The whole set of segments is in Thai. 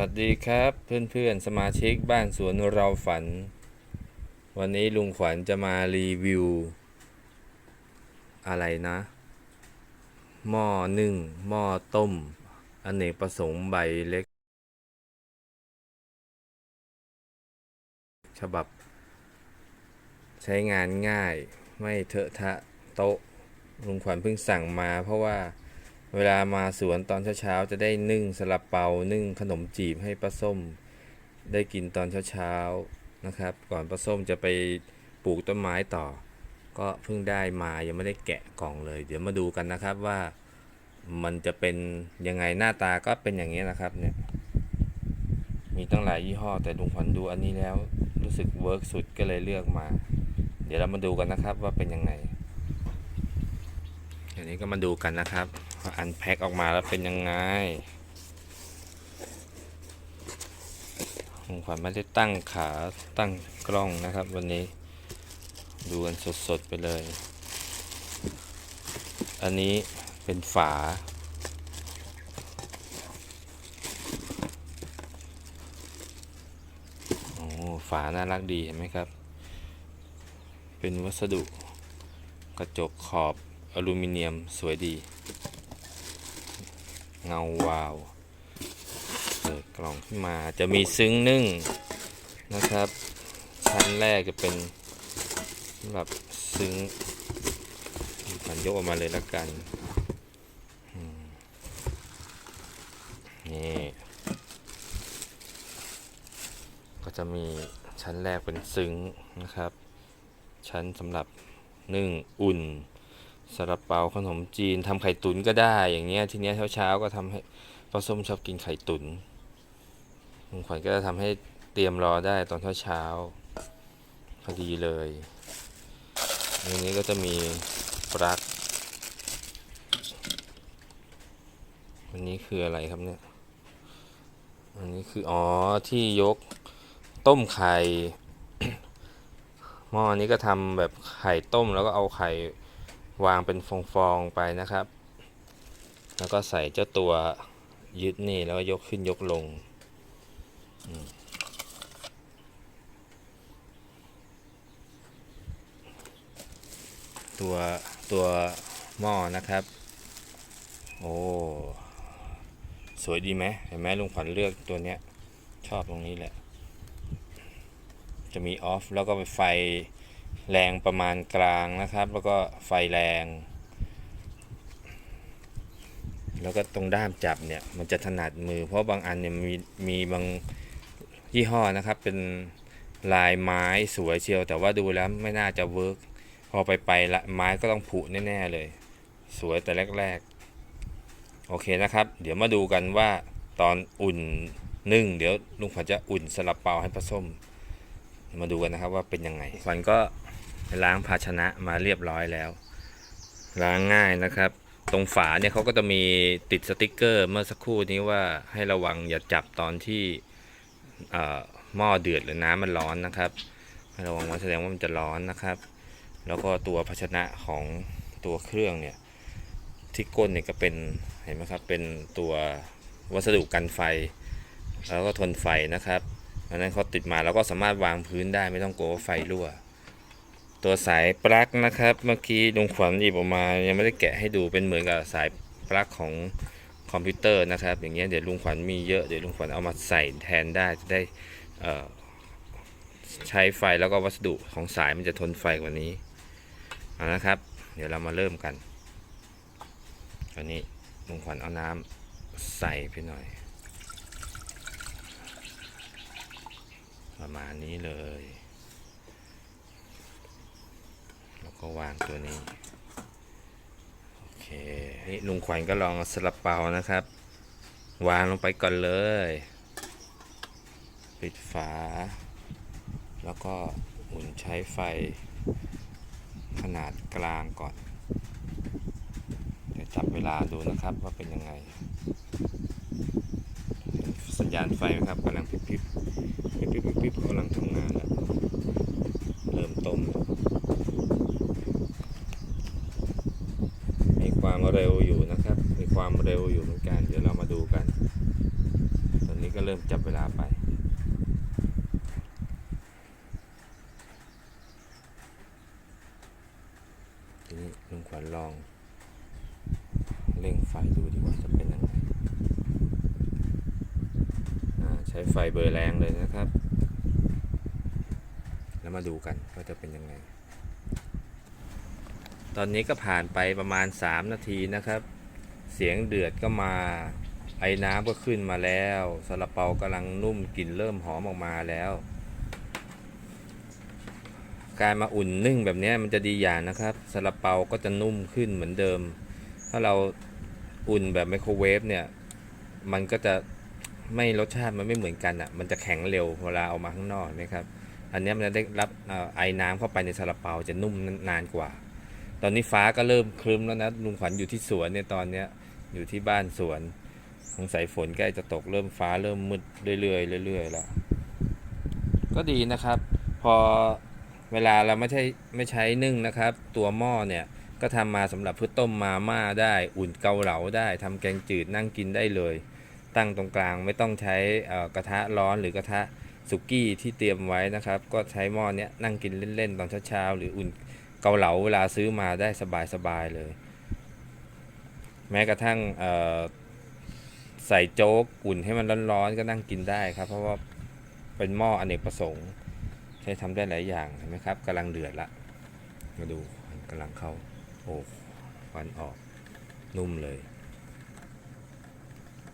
วัสดีครับเพื่อนๆสมาชิกบ้านสวนเราฝัน วันนี้ลุงขวัญจะมารีวิว อะไรนะ หม้อนึ่ง หม้อต้มอเนกประสงค์ใบเล็ก ฉบับ ใช้งานง่ายไม่เถอะทะโต๊ะลุงขวัญเพิ่งสั่งมาเพราะว่า เวลามาสวนตอนเช้าๆจะได้นึ่งสลับเปานึ่งขนมจีบให้ป้าส้ม ได้กินตอนเช้าๆนะครับ ก่อนป้าส้มจะไปปลูกต้นไม้ต่อ ก็เพิ่งได้มายังไม่ได้แกะกล่องเลย เดี๋ยวมาดูกันนะครับว่ามันจะเป็นยังไงหน้าตาก็เป็นอย่างนี้นะครับเนี่ยมีตั้งหลายยี่ห้อแต่ลุงขวัญดูอันนี้แล้วรู้สึกเวิร์กสุดก็เลยเลือกมา เดี๋ยวเรามาดูกันนะครับว่าเป็นยังไงอันนี้ก็มาดูกันนะครับ อันแพ็คออกมาแล้วเป็นยังไงผมขวัญไม่ได้ตั้งขาตั้งกล้องนะครับ วันนี้ดูกันสดๆไปเลย อันนี้เป็นฝา โอ้ฝาน่ารักดีเห็นไหมครับ เป็นวัสดุกระจกขอบอลูมิเนียมสวยดี เงาวาวเปิดกล่องขึ้นมาจะมีซึ้งนึ่งนะครับ ชั้นแรกจะเป็นสำหรับซึ้งมันยกออกมาเลยละกันนี่ก็จะมีชั้นแรกเป็นซึ้งนะครับ ชั้นสำหรับนึ่งอุ่น ซาลาเปาขนมจีนทำไข่ตุ๋นก็ได้อย่างเงี้ยทีเนี้ยเช้าๆก็ทำให้ปลาส้มชอบกินไข่ตุ๋นลุงขวัญก็จะทำให้เตรียมรอได้ตอนเช้าๆพอดีเลยอันนี้ก็จะมีปลั๊กอันนี้คืออะไรครับเนี่ยอันนี้คืออ๋อที่ยกต้มไข่หม้อนี้ก็ทำแบบไข่ต้มแล้วก็เอาไข่ วางเป็นฟองๆไปนะครับ แล้วก็ใส่เจ้าตัวยึดนี่แล้วก็ยกขึ้นยกลง ตัวตัวหม้อนะครับ โอ้ สวยดีไหมเห็นไหมลุงขวัญเลือกตัวเนี้ย ชอบตรงนี้แหละ จะมีออฟแล้วก็เป็นไฟ แรงประมาณกลางนะครับ แล้วก็ไฟแรง แล้วก็ตรงด้ามจับเนี่ยมันจะถนัดมือ เพราะบางอันเนี่ยมีมีบางยี่ห้อนะครับ เป็นลายไม้สวยเชียว แต่ว่าดูแล้วไม่น่าจะเวิร์กพอไปไปละไม้ก็ต้องผุแน่ๆเลย สวยแต่แรกๆ โอเคนะครับ เดี๋ยวมาดูกันว่าตอนอุ่นนึ่ง เดี๋ยวลุงขวัญจะอุ่นสลับเปาให้ผสม มาดูกันนะครับว่าเป็นยังไงขวัญก็ล้างภาชนะมาเรียบร้อยแล้ว ล้างง่ายนะครับ ตรงฝาเนี่ยเขาก็จะมีติดสติกเกอร์เมื่อสักครู่นี้ว่าให้ระวังอย่าจับตอนที่หม้อเดือดหรือน้ำมันร้อนนะครับให้ระวังว่าแสดงว่ามันจะร้อนนะครับ แล้วก็ตัวภาชนะของตัวเครื่องเนี่ยที่ก้นเนี่ยก็เป็นเห็นไหมครับเป็นตัววัสดุกันไฟ แล้วก็ทนไฟนะครับ อันนั้นเขาติดมาแล้วก็สามารถวางพื้นได้ไม่ต้องกลัวว่าไฟรั่ว ตัวสายปลั๊กนะครับ เมื่อกี้ลุงขวัญหยิบออกมา ยังไม่ได้แกะให้ดูเป็นเหมือนกับสายปลั๊กของคอมพิวเตอร์นะครับ อย่างเงี้ยเดี๋ยวลุงขวัญมีเยอะเดี๋ยวลุงขวัญเอามาใส่แทนได้จะได้ใช้ไฟแล้วก็วัสดุของสายมันจะทนไฟกว่านี้เอานะครับ เดี๋ยวเรามาเริ่มกันตอนนี้ลุงขวัญเอาน้ำใส่ไปหน่อย ประมาณนี้เลย แล้วก็วางตัวนี้ โอเคนี่ลุงขวัญก็ลองสลับเปานะครับ วางลงไปก่อนเลย ปิดฝา แล้วก็หมุนใช้ไฟขนาดกลางก่อน เดี๋ยวจับเวลาดูนะครับว่าเป็นยังไง สัญญาณไฟไหมครับกำลังพริบพริบพริบพริบพริบพริบกำลังทำงานแล้ว เริ่มต้มแล้วมีความ เร็วอยู่นะครับ มีความเร็วอยู่เหมือนกัน เดี๋ยวเรามาดูกัน ตอนนี้ก็เริ่มจับเวลาไป ทีนี้ลุงขวัญลอง เร่งไฟดูดีกว่าจะเป็นยังไงใช้ไฟเบอร์แรงเลยนะครับ แล้วมาดูกันว่าจะเป็นยังไง ตอนนี้ก็ผ่านไปประมาณ 3 นาทีนะครับ เสียงเดือดก็มาไอ้น้ำก็ขึ้นมาแล้วซาลาเปากำลังนุ่มกลิ่นเริ่มหอมออกมาแล้ว การมาอุ่นนึ่งแบบนี้มันจะดีอย่างนะครับซาลาเปาก็จะนุ่มขึ้นเหมือนเดิม ถ้าเราอุ่นแบบไมโครเวฟเนี่ย มันก็จะไม่รสชาติมันไม่เหมือนกันอะ่ะ มันจะแข็งเร็วเวลาเอามาข้างนอกนะครับ อันนี้มันจะได้รับไอ้น้ำเข้าไปในซาลาเปาจะนุ่มนานกว่า ตอนนี้ฟ้าก็เริ่มครึ้มแล้วนะลุงขวัญอยู่ที่สวนเนี่ยตอนเนี้ยอยู่ที่บ้านสวนสงสัยฝนใกล้จะตกเริ่มฟ้าเริ่มมืดเรื่อยๆเรื่อยๆแล้วก็ดีนะครับ พอเวลาเราไม่ใช่ไม่ใช้นึ่งนะครับ ตัวหม้อเนี่ยก็ทำมาสำหรับเพื่อต้มมาม่าได้อุ่นเกาเหลาได้ทำแกงจืดนั่งกินได้เลย ตั้งตรงกลางไม่ต้องใช้กระทะร้อนหรือกระทะสุกี้ที่เตรียมไว้นะครับ ก็ใช้หม้อเนี้ยนั่งกินเล่นๆตอนเช้าๆหรืออุ่น เกาเหลาเวลาซื้อมาได้สบายๆเลย แม้กระทั่งใส่โจ๊กอุ่นให้มันร้อนๆก็นั่งกินได้ครับ เพราะว่าเป็นหม้ออเนกประสงค์ ใช้ทำได้หลายอย่างเห็นไหมครับกำลังเดือดละมาดูกำลังเข้าโอ้ควันออกนุ่มเลย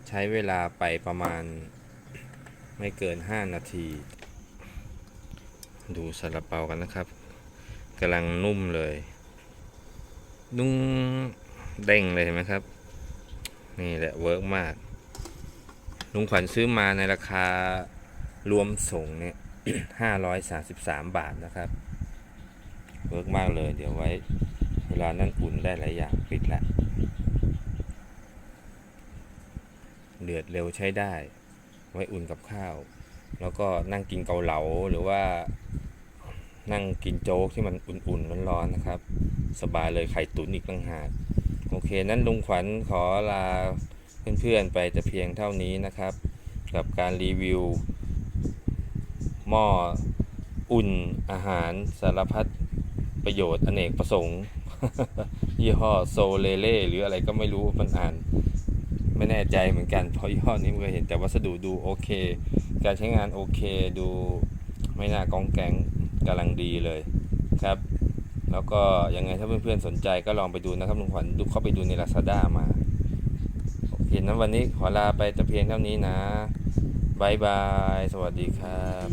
ใช้เวลาไปประมาณไม่เกิน 5 นาที ดูซาลาเปากันนะครับ กำลังนุ่มเลย นุ่มเด้งเลยเห็นไหมครับ นี่แหละเวิร์กมาก ลุงขวัญซื้อมาในราคารวมส่งเนี่ยห้าร้อยสาสิบสามบาทนะครับ เวิร์กมากเลย เดี๋ยวไว้ เวลานั้นอุ่นได้หลายอย่างปิดละเดือดเร็วใช้ได้ ไว้อุ่นกับข้าว แล้วก็นั่งกินเกาเหลาหรือว่า นั่งกินโจ๊กที่มันอุ่นๆร้อนๆนะครับ สบายเลยไข่ตุ๋นอีกต่างหากโอเค นั้นลุงขวัญขอลาเพื่อนๆไปแต่เพียงเท่านี้นะครับ กับการรีวิว หม้ออุ่นอาหารสารพัดประโยชน์อเนกประสงค์ ยี่ห้อโซเลเล่หรืออะไรก็ไม่รู้มันอ่าน ไม่แน่ใจเหมือนกัน เพราะยี่ห้อนี้เคยเห็นแต่วัสดุดูโอเค การใช้งานโอเคดูไม่น่ากองแกง กำลังดีเลยครับ แล้วก็ยังไงถ้าเพื่อนๆสนใจก็ลองไปดูนะครับลุงขวัญดูเข้าไปดูใน Lazada มาโอเคนะวันนี้ขอลาไปแต่เพียงเท่านี้นะบายบาย สวัสดีครับ